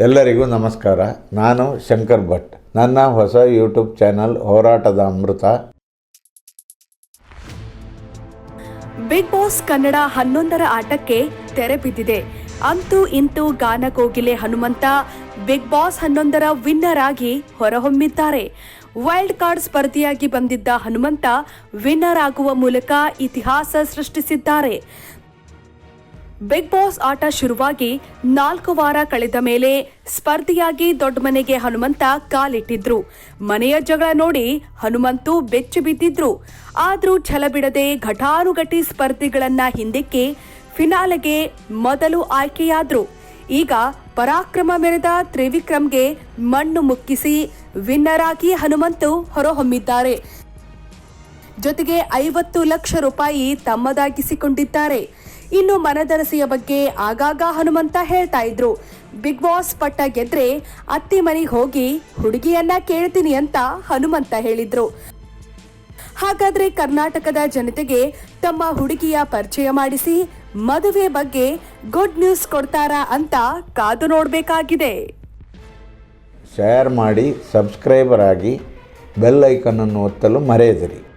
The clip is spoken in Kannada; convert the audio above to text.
ಎಲ್ಲರಿಗೂ ನಮಸ್ಕಾರ. ನಾನು ಶಂಕರ್ ಭಟ್. ನನ್ನ ಹೊಸ ಯೂಟ್ಯೂಬ್ ಚಾನಲ್ ಹೋರಾಟದ ಅಮೃತ. ಬಿಗ್ ಬಾಸ್ ಕನ್ನಡ ಹನ್ನೊಂದರ ಆಟಕ್ಕೆ ತೆರೆ ಬಿದ್ದಿದೆ. ಅಂತೂ ಇಂತೂ ಗಾನ ಕೋಗಿಲೆ ಹನುಮಂತ, ಬಿಗ್ ಬಾಸ್ ಹನ್ನೊಂದರ ವಿನ್ನರ್ ಆಗಿ ಹೊರಹೊಮ್ಮಿದ್ದಾರೆ. ವೈಲ್ಡ್ ಕಾರ್ಡ್ ಸ್ಪರ್ಧಿಯಾಗಿ ಬಂದಿದ್ದ ಹನುಮಂತ ವಿನ್ನರ್ ಆಗುವ ಮೂಲಕ ಇತಿಹಾಸ ಸೃಷ್ಟಿಸಿದ್ದಾರೆ. ಬಿಗ್ ಬಾಸ್ ಆಟ ಶುರುವಾಗಿ ನಾಲ್ಕು ವಾರ ಕಳೆದ ಮೇಲೆ ಸ್ಪರ್ಧಿಯಾಗಿ ದೊಡ್ಡ ಮನೆಗೆ ಹನುಮಂತ ಕಾಲಿಟ್ಟಿದ್ರು. ಮನೆಯ ಜಗಳ ನೋಡಿ ಹನುಮಂತು ಬೆಚ್ಚಿ ಬಿದ್ದಿದ್ರು. ಆದ್ರೂ ಛಲ ಬಿಡದೆ ಘಟಾನುಘಟಿ ಸ್ಪರ್ಧಿಗಳನ್ನ ಹಿಂದಕ್ಕೆ ಫಿನಾಲೆಗೆ ಮೊದಲು ಆಯ್ಕೆಯಾದ್ರು. ಈಗ ಪರಾಕ್ರಮ ಮೆರೆದ ತ್ರಿವಿಕ್ರಮ್ಗೆ ಮಣ್ಣು ಮುಕ್ಕಿಸಿ ವಿನ್ನರ್ ಆಗಿ ಹನುಮಂತು ಹೊರಹೊಮ್ಮಿದ್ದಾರೆ. ಜೊತೆಗೆ ಐವತ್ತು ಲಕ್ಷ ರೂಪಾಯಿ ತಮ್ಮದಾಗಿಸಿಕೊಂಡಿದ್ದಾರೆ. ಇನ್ನು ಮನದರಸಿಯ ಬಗ್ಗೆ ಆಗಾಗ ಹನುಮಂತ ಹೇಳ್ತಾ ಇದ್ರು. ಬಿಗ್ ಬಾಸ್ ಪಟ್ಟ ಗೆದ್ರೆ ಅತ್ತಿ ಮನೆಗೆ ಹೋಗಿ ಹುಡುಗಿಯನ್ನ ಕೇಳ್ತೀನಿ ಅಂತ ಹನುಮಂತ ಹೇಳಿದ್ರು. ಹಾಗಾದ್ರೆ ಕರ್ನಾಟಕದ ಜನತೆಗೆ ತಮ್ಮ ಹುಡುಗಿಯ ಪರಿಚಯ ಮಾಡಿಸಿ, ಮದುವೆ ಬಗ್ಗೆ ಗುಡ್ ನ್ಯೂಸ್ ಕೊಡ್ತಾರಾ ಅಂತ ಕಾದು ನೋಡಬೇಕಾಗಿದೆ. ಶೇರ್ ಮಾಡಿ ಸಬ್ಸ್ಕ್ರೈಬರ್ ಆಗಿ ಬೆಲ್ ಐಕನನ್ನು ಒತ್ತಲು ಮರೆಯದಿರಿ.